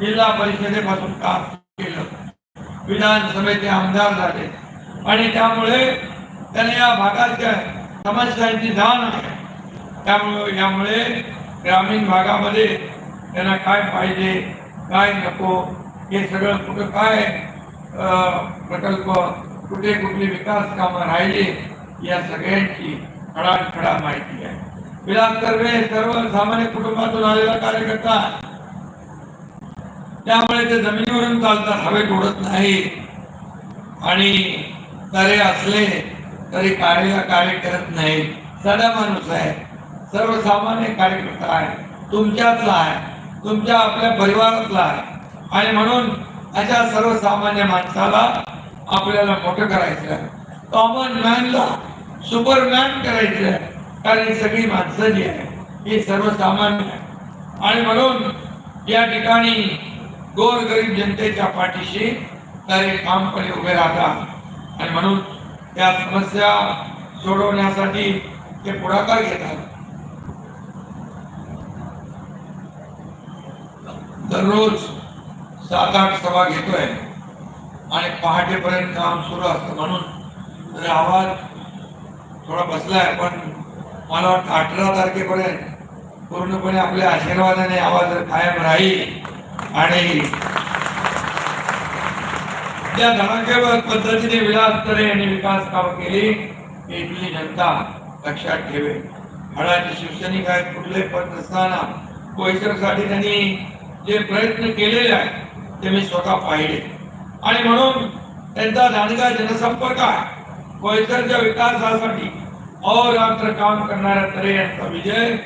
जिल्हा परिषदेपासून काम केलं. विधानसभेचे आमदार झाले. आणि त्यामुळे त्यांना या भागाच्या समस्यांची जाण आहे. त्यामुळे यामुळे ग्रामीण भागामध्ये त्यांना काय पाहिजे काय नको हे सगळं कुठं काय अं, प्रकल्प कुठे कुठली विकास कामं राहिली या सगळ्यांची खडाखडा माहिती आहे. विलास कर्वे सर्वसामान्य कुटुंबातून आलेला कार्यकर्ता. त्यामुळे ते जमिनीवरून चालतात हवेत उडत नाही. आणि तरे असले तरी कार्याला कार्य करत नाही. साधा माणूस आहे. सर्वसामान्य कार्यकर्ता आहे. तुमच्यातला आहे. तुमच्या आपल्या परिवारातला आहे. आणि म्हणून अशा सर्वसामान्य माणसाला आपल्याला मोठं करायचं आहे. कॉमन मॅनला सुपरमॅन करायचं आहे. कारण ही सगळी माणसं जी आहे ही सर्वसामान्य आहे आणि म्हणून या ठिकाणी गोरगरीब जनतेच्या पाठीशी तरी ठामपणे उभे राहतात. आणि म्हणून त्या समस्या सोडवण्यासाठी ते पुढाकार घेतात. दररोज सात आठ सभा घेतोय आणि पहाटेपर्यंत काम सुरू असतं. म्हणून आवाज थोडा बसलाय पण मला वाटतं अठरा तारखेपर्यंत पूर्णपणे आपल्या आशीर्वादाने आवाज कायम राहील आणि ज्या धनाकेवर पद्धतीने विलास तरे यांनी विकास काम केली. ही इथली जनता लक्षात ठेवे. हळाचे शिवसैनिक आहेत कुठले पद नसताना कोयसरसाठी त्यांनी जे प्रयत्न केलेले आहेत ते मी स्वतः पाहिले. आणि म्हणून त्यांचा दांडगा जनसंपर्क आहे. कोयसरच्या विकासासाठी अहोरात्र काम करणाऱ्या तरे यांचा विजय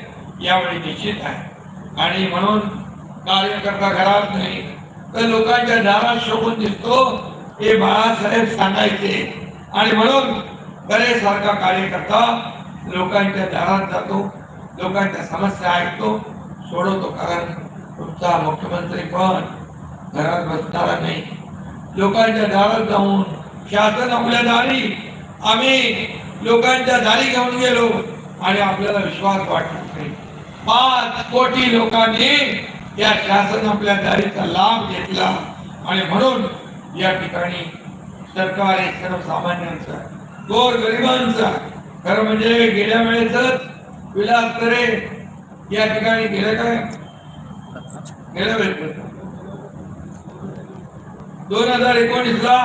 यावेळी निश्चित आहे. आणि म्हणून कार्यकर्ता घरात नाही. तर लोकांच्या दारात शोभून दिसतो हे बाळासाहेब सांगायचे. आणि म्हणून बरेसारखा कार्यकर्ता लोकांच्या दारात जातो लोकांच्या समस्या ऐकतो सोडवतो कारण तुमचा मुख्यमंत्री पण घरात बसणारा नाही. लोकांच्या दारात जाऊन शासन आपल्या दारी आम्ही लोकांच्या दारी घेऊन गेलो आणि आपल्याला विश्वास वाटत नाही. पाच कोटी लोकांनी या शासन आपल्या दारीचा लाभ घेतला. आणि म्हणून या ठिकाणी सरकार हे सर्वसामान्यांचा गोर गरिबांचा खरं म्हणजे गेल्या वेळेस विलास तरे या ठिकाणी गेले काय? गेल्या वेळेस दोन हजार एकोणीस ला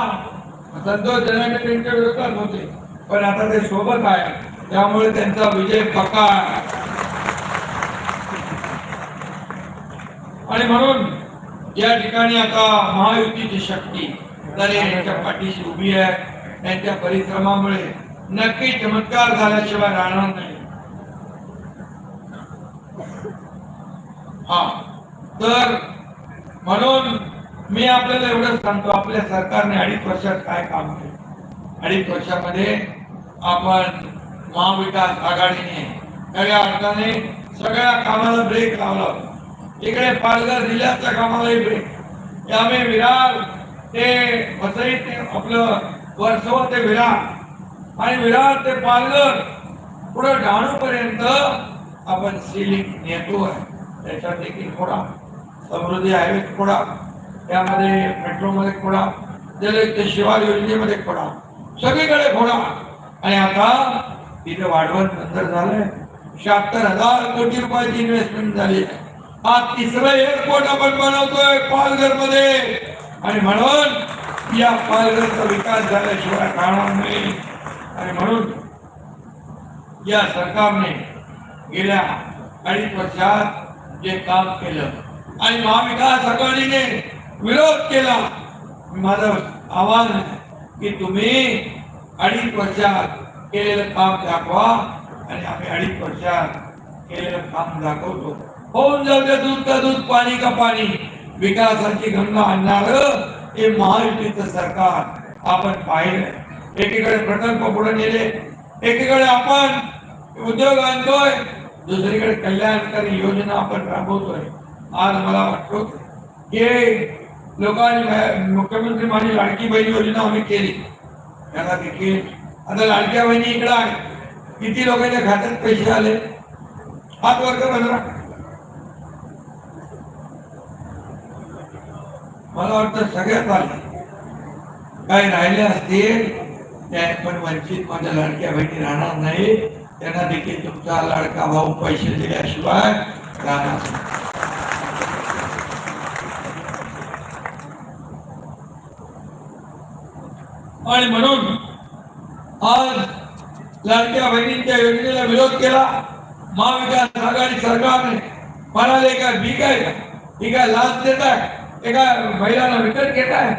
संतोष जनाने त्यांच्या विरोधात होते. पण आता ते सोबत आहे. त्यामुळे त्यांचा विजय पक्का आणि म्हणून या ठिकाणी आता महायुतीची शक्ती तरी यांच्या पाठीशी उभी आहे. त्यांच्या परिश्रमामुळे नक्की चमत्कार झाल्याशिवाय राहणार नाही. हा. तर म्हणून मी आपल्याला एवढंच सांगतो आपल्या सरकारने अडीच वर्षात काय काम केलं? अडीच वर्षामध्ये आपण महाविकास आघाडीने सगळ्या अर्थाने सगळ्या कामाला ब्रेक लावला. होता. इकडे पालघर जिल्ह्यातल्या कामालाही भेट त्यामुळे विरार ते वसई ते आपलं वर्षव ते विरार आणि विरार ते पालघर पुढे डहाणू पर्यंत आपण सिलिंग नेतो आहे. त्याच्यात देखील थोडा समृद्धी हायवे थोडा. त्यामध्ये मेट्रोमध्ये खोडा जलयुक्त शिवार योजनेमध्ये खोडा सगळीकडे खोडा आणि आता तिथे वाढवण नंतर झालंय. शहात्तर हजार कोटी रुपयाची इन्व्हेस्टमेंट झाली आहे. हा तिसरं एअरपोर्ट आपण बनवतोय पालघरमध्ये आणि म्हणून या पालघरचा विकास झाल्याशिवाय राहणार नाही. आणि म्हणून या सरकारने गेल्या अडीच वर्षात जे काम केलं आणि महाविकास आघाडीने विरोध केला माझं आव्हान आहे की तुम्ही अडीच वर्षात केलेलं काम दाखवा आणि आम्ही अडीच वर्षात केलेलं काम दाखवतो. होऊन जाऊ दे दूध का दूध पाणी का पाणी. विकासाची गंगा आणणार हे महायुतीचं सरकार आपण पाहिलं एकीकडे प्रकल्प पुढे नेले एकीकडे आपण उद्योग आणतोय दुसरीकडे कल्याणकारी योजना आपण राबवतोय. आज मला वाटतो की लोकांनी मुख्यमंत्री माझी लाडकी बहीण योजना आम्ही केली. त्याला देखील आता लाडक्या बहिणी इकडे आहे किती लोकांच्या खात्यात पैसे आले? हात वर्ग बनरा मला वाटतं सगळ्यात आलं काही राहिले असतील त्या पण वंचित माझ्या लाडक्या बहिणी राहणार नाही. त्यांना देखील तुमचा लाडका भाऊ पैसे दिल्याशिवाय राहणार आणि म्हणून आज लाडक्या बहिणींच्या योजनेला विरोध केला. महाविकास आघाडी सरकारने म्हणाले का मी काय ही काय लाच देत आहे? एका बैलाला विकत घेताय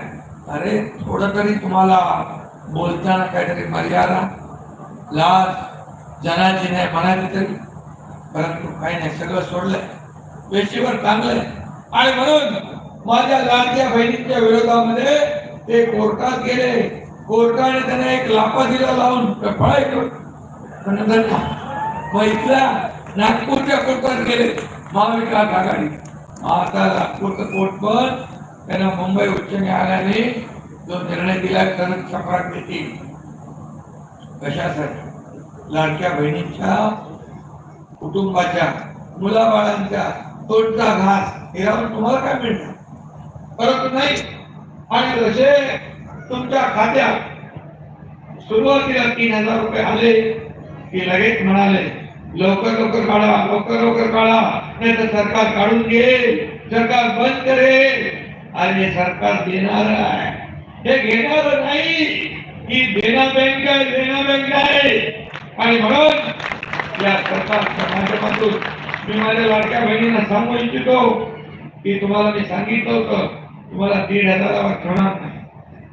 अरे थोडं तरी तुम्हाला बोलताना काहीतरी मर्यादा लाज जनाची नाही म्हणाली तरी. परंतु काही नाही सगळं सोडलंय. वेशीवर टांगलंय आणि म्हणून माझ्या लाडक्या बहिणींच्या विरोधामध्ये ते कोर्टात गेले. कोर्टाने त्यांना एक लापा दिला लावून फळा पण इथल्या नागपूरच्या कोर्टात गेले महाविकास आघाडी. आता नागपूरचं कोर्ट पण त्यांना मुंबई उच्च न्यायालयाने जो निर्णय दिला तरच चक्रात घेतील कशासाठी? लाडक्या बहिणींच्या कुटुंबाच्या मुलाबाळांच्या तोडचा घास. हिरावून तुम्हाला काय मिळणार? परंतु नाही. आणि जसे तुमच्या खात्यात सुरुवातीला तीन हजार रुपये आले की लगेच म्हणाले लवकर लवकर काढा लवकर लवकर काढा नाही तर सरकार काढून घेईल. सरकार बंद करेल. आणि हे सरकार देणार आहे. हे घेणार नाही. ही देना बँक आहे देना बँक आहे. आणि म्हणून या सरकारच्या माध्यमातून मी माझ्या लाडक्या बहिणींना सांगू इच्छितो की तुम्हाला मी सांगितलं होतं तुम्हाला दीड हजारावर ठेवणार नाही.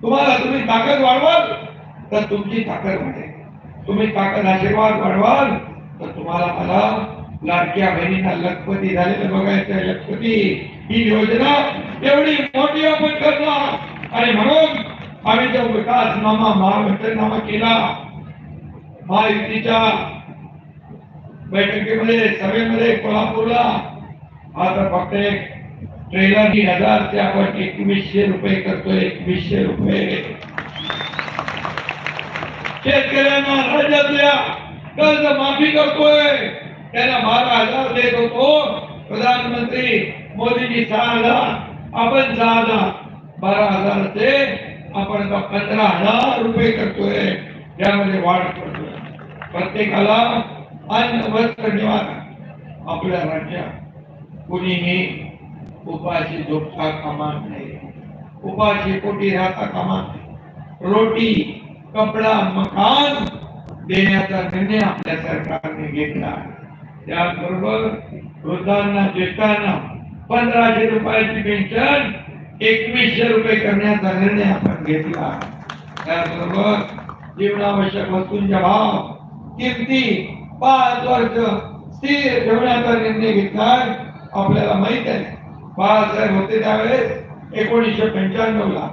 तुम्हाला तुम्ही ताकद वाढवाल तर तुमची ताकद वाढेल. तुम्ही ताकद आशीर्वाद वाढवाल. तर तुम्हाला मला लाडक्या बहिणींना लखपती झालेलं बघायचं लखपती. ही योजना एवढी मोठी आपण करणार. आणि म्हणून आम्ही जो विकास नामा महावितरणनामा केला महायुतीच्या बैठकीमध्ये सभेमध्ये कोल्हापूरला आता फक्त एक ट्रेलर तीन हजार ते आपण एकवीसशे रुपये करतोय एकवीसशे रुपये. शेतकऱ्यांना राज्यातल्या कर्ज माफी करतोय. त्यांना बारा हजार देत होतो. प्रधानमंत्री मोदीजी सहा हजार आपण सहा हजार बारा हजारचे आपण पंधरा हजार रुपये करतोय. त्यामध्ये वाढ करतोय प्रत्येकाला अन्न वस्त्र निवारा आपल्या राज्यात कुणीही उपाशी झोपता कामा नाही उपाशी पोटी राहता कामा नाही रोटी कपडा मकान देण्याचा निर्णय आपल्या सरकारने घेतला त्याचबरोबर वृद्धांना ज्येष्ठांना पंधराशे रुपयाची पेन्शन एकवीसशे रुपये करण्याचा निर्णय आपण घेतला त्याचबरोबर जीवनावश्यक वस्तूंचे भाव किमती पाच वर्ष स्थिर ठेवण्याचा निर्णय घेतला आपल्याला माहीत आहे बाळासाहेब होते त्यावेळेस एकोणीसशे पंच्याण्णव ला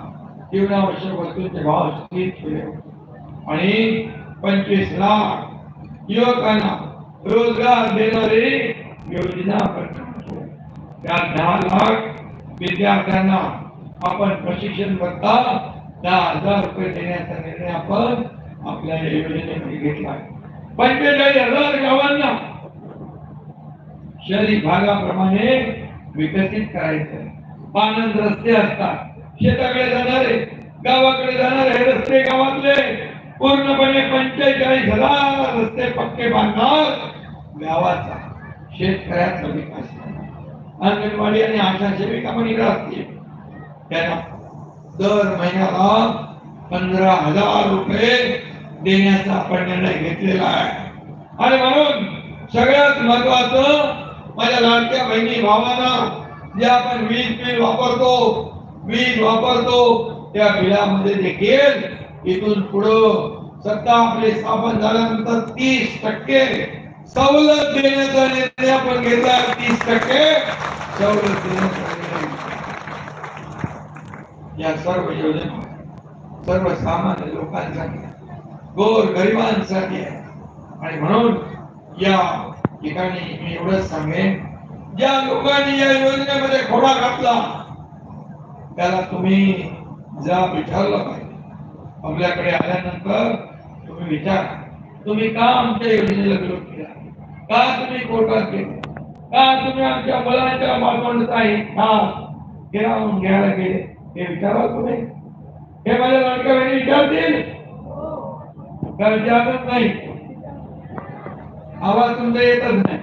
जीवनावश्यक वस्तूंचे भाव स्थिर ठेवले. आणि पंचवीस लाख युवकांना रोजगार देणारी योजना त्यात दहा लाख विद्यार्थ्यांना आपण प्रशिक्षण भत्ता दहा हजार रुपये देण्याचा निर्णय आपण आपल्या या योजनेमध्ये घेतला पंचेचाळीस हजार गावांना शहरी भागाप्रमाणे विकसित करायचं पानंद रस्ते असतात. शेताकडे जाणारे गावाकडे जाणारे हे रस्ते गावातले. पूर्णपणे पंचेचाळीस हजार रस्ते पक्के बांधणार. गावाचा शेतकऱ्याचा विकास अंगणवाडी आणि आशा सेविका पण इकडे असतील. त्यांना दर महिन्याला पंधरा हजार रुपये देण्याचा आपण निर्णय घेतलेला आहे. आणि म्हणून सगळ्यात महत्वाचं माझ्या लाडक्या बहिणी भावांना जे आपण वीज बिल वापरतो वीज वापरतो त्या बिलामध्ये देखील इथून पुढं सत्ता आपली स्थापन झाल्यानंतर तीस टक्के सवलत देण्याचा निर्णय आपण घेतला तीस टक्के सवलत देण्याचा या सर्व योजना सर्वसामान्य लोकांसाठी गोर गरिबांसाठी आहे. आणि म्हणून या ठिकाणी मी एवढंच सांगेन ज्या लोकांनी या योजनेमध्ये खोडा घातला त्याला तुम्ही जा विचारलं पाहिजे. आपल्याकडे आल्यानंतर तुम्ही विचार. तुम्ही का आमच्या योजनेला विरोध केला? का तुम्ही कोर्टात गेले? का तुम्ही आमच्या मुलांच्या मालवणताही हा गिरावून घ्यायला गेले. हे विचारा तुम्ही? हे माझ्या लाडक्या बहिणी विचारतील? का विचारत नाही. आवाज तुमचा येतच नाही.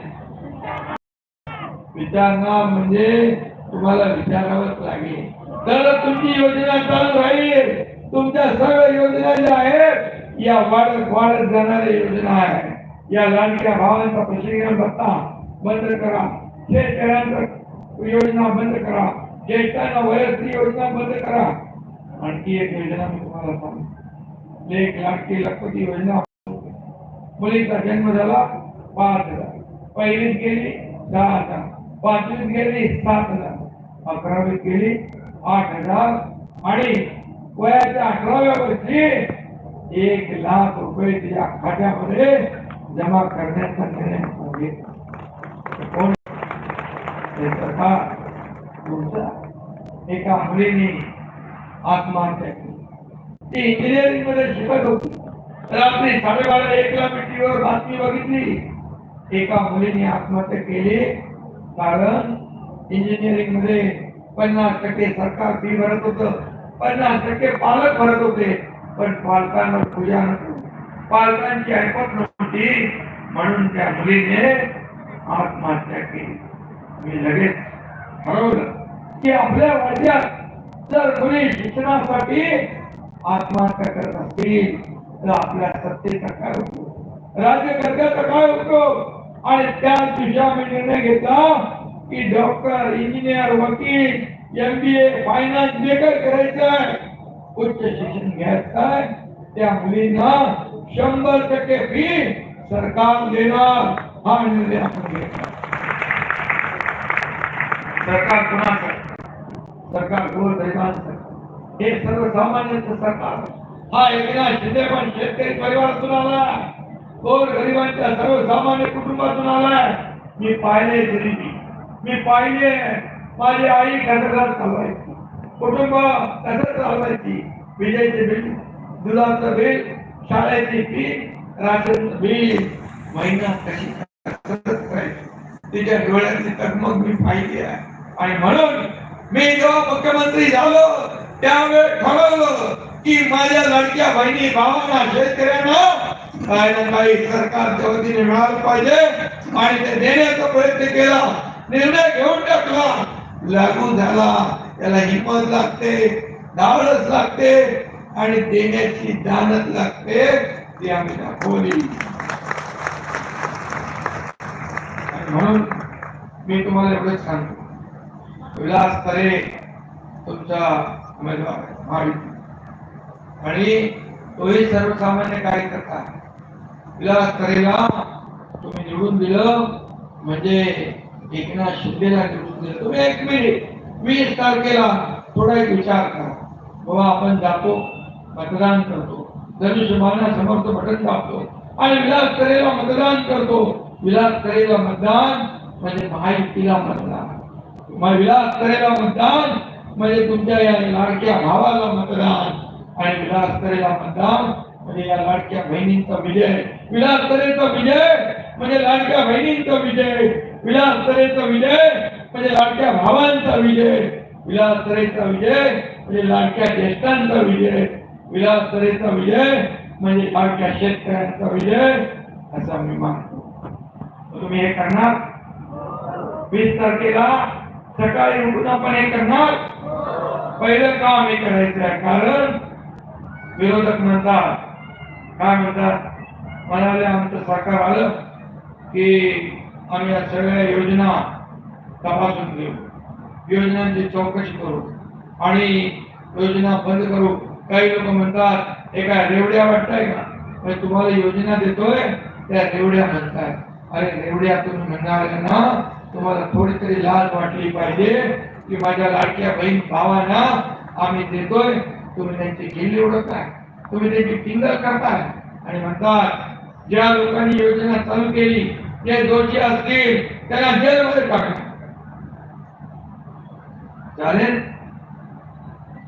विचारणार म्हणजे तुम्हाला विचारावंच लागेल. तर तुमची योजना चालू राहील. तुमच्या सगळ्या योजना ज्या आहेत या वाढत वाढत जाणाऱ्या योजना आहेत. या लाडक्या भावांचा प्रशिक्षण भत्ता बंद करा. शेतकऱ्यांचा योजना बंद करा. ज्येष्ठांना वयस्कर योजना बंद करा. आणखी एक योजना मी तुम्हाला सांगतो. एक लाडकी लखपती योजना. मुलीचा जन्म झाला पाच हजार. पहिलीत गेली दहा हजार. पाचवीत गेली सात हजार. अकरावीत गेली आठ हजार. आणि वयाच्या अठराव्या वर्षी एक लाख रुपये तिच्या खात्यामध्ये जमा करण्याचा निर्णय सांगितला कोण सरकार तुमचा एका मुलीने आत्महत्या केली ती इंजिनिअरिंगमध्ये शिकत होती रात्री साडेबारा एकला मी टीव्हीवर बातमी बघितली एका मुलीने आत्महत्या केली कारण इंजिनिअरिंगमध्ये पन्नास टक्के सरकार फी भरत होत पन्नास टक्के पालक भरत होते. पण पालकांना पूजा नव्हती. पालकांची ऐकत नव्हती. म्हणून त्या मुलीने आत्महत्या केली. मी लगेच ठरवलं की आपल्या राज्यात जर मुली शिक्षणासाठी आत्महत्या करत असतील तर आपल्या सत्तेचा काय उपयोग? राज्यकर्त्याचा काय होतो आणि त्याच दिवशी आम्ही निर्णय घेतला की डॉक्टर इंजिनियर वकील एमबीए फायनान्स ए फायनान्स बेकर उच्च शिक्षण घ्यायचंय त्या मुलींना शंभर टक्के फी सरकार देणार. हा निर्णय आपण घेतला. सरकार कुणाचं? सरकार गोरगरिबांचं हे सर्वसामान्यांचं सरकार. हा एकनाथ शिंदे पण शेतकरी परिवारातून आला गोर गरिबांच्या सर्वसामान्य कुटुंबातून आलाय. मी पाहिले गरिबी मी पाहिले. माझी आई कसं चालवायची कुटुंब कसं चालवायची. विजेचे बिल दुधाचं बिल शाळेची फी राशन बिल. महिना कशी करायची. तिच्या डोळ्याची तगमग मी पाहिली आहे. आणि म्हणून मी जेव्हा मुख्यमंत्री झालो त्यावेळेस ठरवलं की माझ्या लाडक्या बहिणी भावांना शेतकऱ्यांना काय ना काही सरकारच्या वतीने मिळालं पाहिजे. आणि ते देण्याचा प्रयत्न केला. निर्णय घेऊन टाकला. लागू झाला. त्याला हिंमत लागते धावडच लागते आणि देण्याची दानच लागते ती आम्ही दाखवली. म्हणून मी तुम्हाला एवढंच सांगतो. विलास तरे तुमचा उमेदवार आहे आणि तोही सर्वसामान्य कार्यकर्ता आहे. विलास तरेला तुम्ही निवडून दिलं म्हणजे एकनाथ शिंदेला निवडून दिलं. तुम्ही एक मिनिट वीस तारखेला थोडा एक विचार करा. बाबा आपण जातो मतदान करतो. धनुष्यबाणा समर्थ बटन दाबतो. आणि विलास तरेला मतदान करतो. विलास तरेला मतदान म्हणजे महायुतीला मतदान. मग विलास करेला मतदान म्हणजे तुमच्या या लाडक्या भावाला मतदान. आणि विलास करेला मतदान म्हणजे या लाडक्या बहिणींचा विजय. विलास करेचा विजय म्हणजे लाडक्या बहिणींचा विजय. विलासरेचा विजय म्हणजे लाडक्या भावांचा विजय. विलासरेचा विजय म्हणजे लाडक्या ज्येष्ठांचा विजय. विलासरेचा विजय म्हणजे लाडक्या शेतकऱ्यांचा विजय असा मी मानतो. तुम्ही हे करणार? वीस तारखेला सकाळी उठून आपण हे करणार? पहिलं काम हे करायचं आहे. कारण विरोधक म्हणतात काय म्हणतात? म्हणाले आमचं सरकार आलं की आम्ही या सगळ्या योजना तपासून घेऊ. योजनांची चौकशी करू आणि योजना बंद करू. काही लोक म्हणतात हे काय रेवड्या वाटताय का? म्हणजे तुम्हाला योजना देतोय त्या रेवड्या म्हणताय. अरे रेवड्या तुम्ही म्हणणाऱ्यांना तुम्हाला थोडी तरी लाज वाटली पाहिजे की माझ्या लाडक्या बहीण भावांना आम्ही देतोय. तुम्ही त्यांची गेली ओळखताय तुम्ही त्यांची टिंगल करताय. आणि म्हणतात ज्या लोकांनी योजना चालू केली जे दोषी असतील त्यांना जेलमध्ये टाकणार चालेल?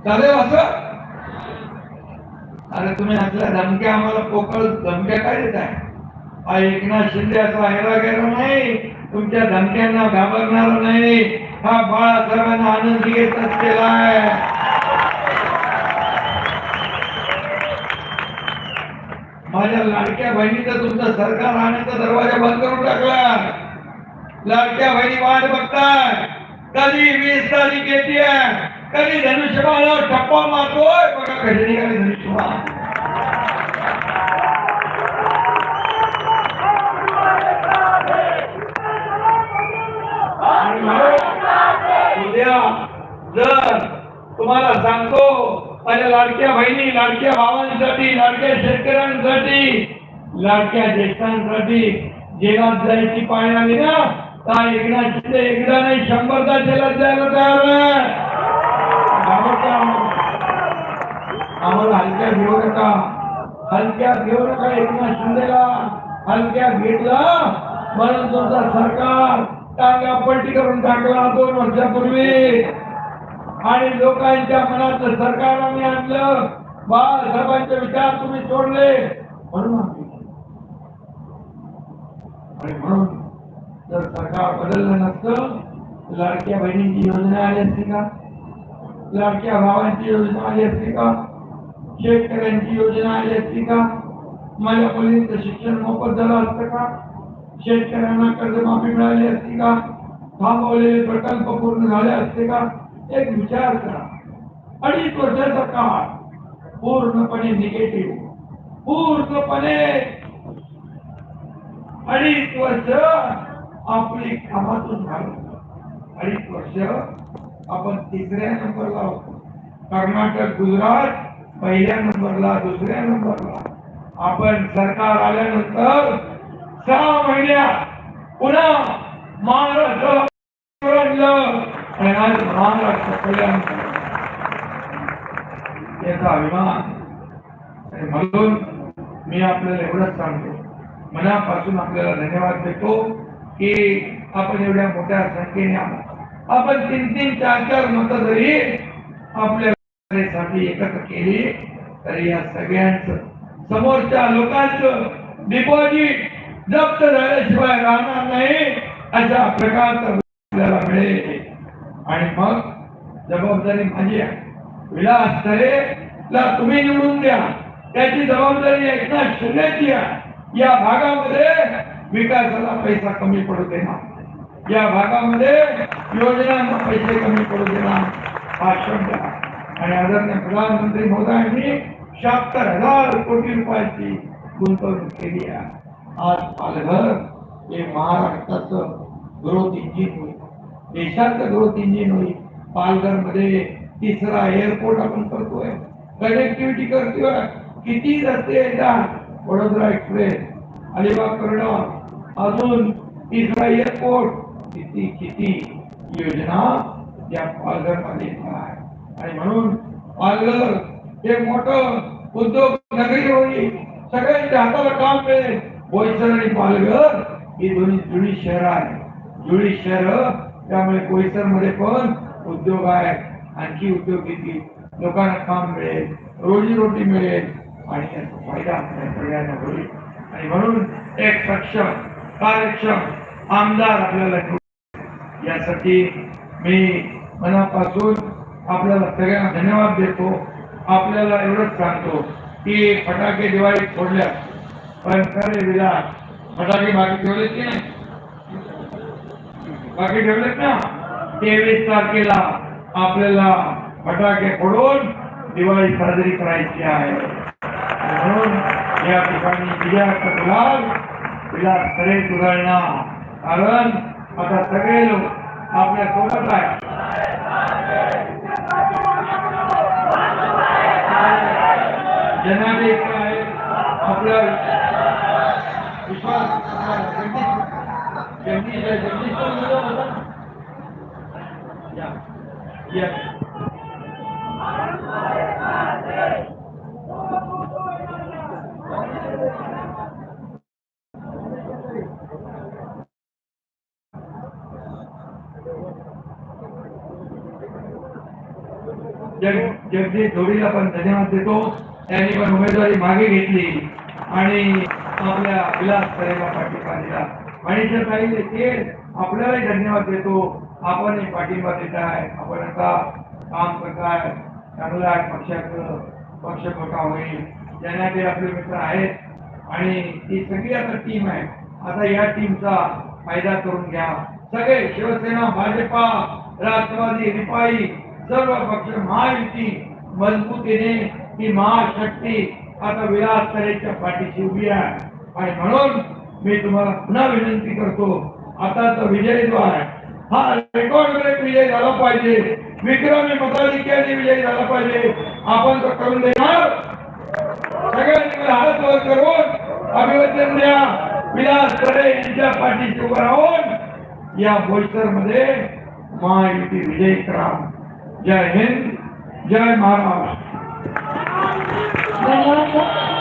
चालेल असं? अरे तुम्ही असल्या धमक्या आम्हाला पोकळ धमक्या काय देताय? हा एकनाथ शिंदे असा हेरा गेला नाही. तुमच्या धमक्यांना घाबरणार नाही. हा बाळासाहेबांना आनंद घेत असलेला माझ्या लाडक्या बहिणीचं तुमचं सरकार राहण्याचा दरवाजा बंद करून टाकला लाडक्या बहिणी वाट बघतात कधी वीस तारीख येते कधी धनुष्यबाणावर टप्पा मारतोय? बघा कधी निघाले धनुष्यबाण? उद्या जर तुम्हाला सांगतो माझ्या लाडक्या बहिणी लाडक्या भावांसाठी लाडक्या शेतकऱ्यांसाठी लाडक्या ज्येष्ठांसाठी जेलात जायची पाळी आली ना त्या एकदा शिंदे एकदा नाही शंभरदा जेलात जायला तयार आम्हाला हलक्या घेऊ नका. हलक्या घेऊ नका एकनाथ शिंदेला. हलक्या घेतला म्हणून तुमचा सरकार टांगा पलटी करून टाकला दोन वर्षापूर्वी. आणि लोकांच्या मनात सरकार आम्ही आणलं. बाळासाहेबांचे विचार तुम्ही सोडले. म्हणून आणि म्हणून जर सरकार बदललं नसतं लाडक्या बहिणींची योजना आली असती का? लाडक्या भावांची योजना आली असती का? शेतकऱ्यांची योजना आली असती का? माझ्या मुलींचं शिक्षण मोफत झालं असतं का? शेतकऱ्यांना कर्जमाफी मिळाली असती का? थांबवलेले प्रकल्प पूर्ण झाले असते का? एक विचार करा. अडीच वर्षाचा काळ पूर्णपणे निगेटिव्ह पूर्णपणे अडीच वर्ष आपली कामातून घालवतो अडीच वर्ष आपण तिसऱ्या नंबरला होतो. कर्नाटक गुजरात पहिल्या नंबरला दुसऱ्या नंबरला. आपण सरकार आल्यानंतर सहा महिन्यात पुन्हा महाराष्ट्र आणलं आणि आज महाराष्ट्र याचा अभिमान म्हणून मी आपल्याला एवढंच सांगतो मनापासून आपल्याला धन्यवाद देतो की आपण एवढ्या मोठ्या संख्येने आला आपण तीन तीन चार चार मत जरी आपल्या एकत्र केली तरी या सगळ्यांच समोरच्या लोकांचं डिपॉझिट जप्त झाल्याशिवाय राहणार नाही अशा प्रकारचं आपल्याला मिळेल आणि मग जबाबदारी माझी आहे. विलास तरेला तुम्ही निवडून द्या. त्याची जबाबदारी एकनाथ शिंदेची आहे. या भागामध्ये विकासाला पैसा कमी पडू देणार. या भागामध्ये योजनांना पैसे कमी पडू देणार. हा द्या आणि आदरणीय प्रधानमंत्री मोदयांनी शहात्तर हजार कोटी रुपयाची गुंतवणूक केली आहे. आज पालघर हे महाराष्ट्राचं ग्रोथ इंजिन देशात ग्रोथ इंजिन होईल पालघरमध्ये तिसरा एअरपोर्ट आपण करतोय. कनेक्टिव्हिटी करतोय. किती रस्ते येतात वडोदरा एक्सप्रेस अलिबाग कॉरिडॉर अजून तिसरा एअरपोर्ट किती किती योजना या पालघरमध्ये आणि म्हणून पालघर हे मोठं उद्योग नगरी होईल. सगळ्यांच्या हाताला काम मिळेल. बोईसर आणि पालघर ही दोन्ही जुळी शहर आहे जुळी शहर त्यामुळे कोयसरमध्ये पण उद्योग आहे. आणखी उद्योग किती लोकांना काम मिळेल रोजीरोटी मिळेल आणि याचा फायदा आपल्या सगळ्यांना होईल. आणि म्हणून एक सक्षम कार्यक्षम आमदार आपल्याला यासाठी मी मनापासून आपल्याला सगळ्यांना धन्यवाद देतो. आपल्याला एवढंच सांगतो की फटाके दिवाळीत फोडल्या पण खरे विला फटाके बाकी ठेवले की नाही? बाकी ठेवलेत ना? तेवीस तारखेला आपल्याला फटाके फोडून दिवाळी साजरी करायची आहे. म्हणून या ठिकाणी विजयाचा गुलाल विलास खरे उधळणार कारण आता सगळे लोक आपल्यासोबत आहे जनादेश आहे. आपल्या विश्वास जगदीश जगदीश पण धन्यवाद देतो. त्यांनी पण उमेदवारी मागे घेतली आणि आपल्या विलास करेला पाठिंबा दिला आणि जर काही देखील आपल्यालाही धन्यवाद देतो. आपण पाठिंबा देत आहे. आपण आता काम करताय चांगलं आहे. पक्षाचं पक्ष मोठा होईल. ज्यांना ते आपले मित्र आहेत. आणि ती सगळी आता टीम आहे. आता या टीमचा फायदा करून घ्या. सगळे शिवसेना भाजपा राष्ट्रवादी रिपाई सर्व पक्ष महायुती मजबूतीने ही महाशक्ती आता विलास तरेच्या पाठीशी उभी आहे. आणि म्हणून मी तुम्हाला पुन्हा विनंती करतो. आताचा विजय जो आहे. हा रेकॉर्ड ब्रेक विजय झाला पाहिजे. विक्रमी मताधिक्याने विजय झाला पाहिजे. आपण तो करून देणार. सगळ्यांनी मला हात वर करून अभिवादन द्या. विलास खरे यांच्या पाठीशी उभं राहून या बोईसरमध्ये महायुती विजय करा. जय हिंद. जय महाराष्ट्र. धन्यवाद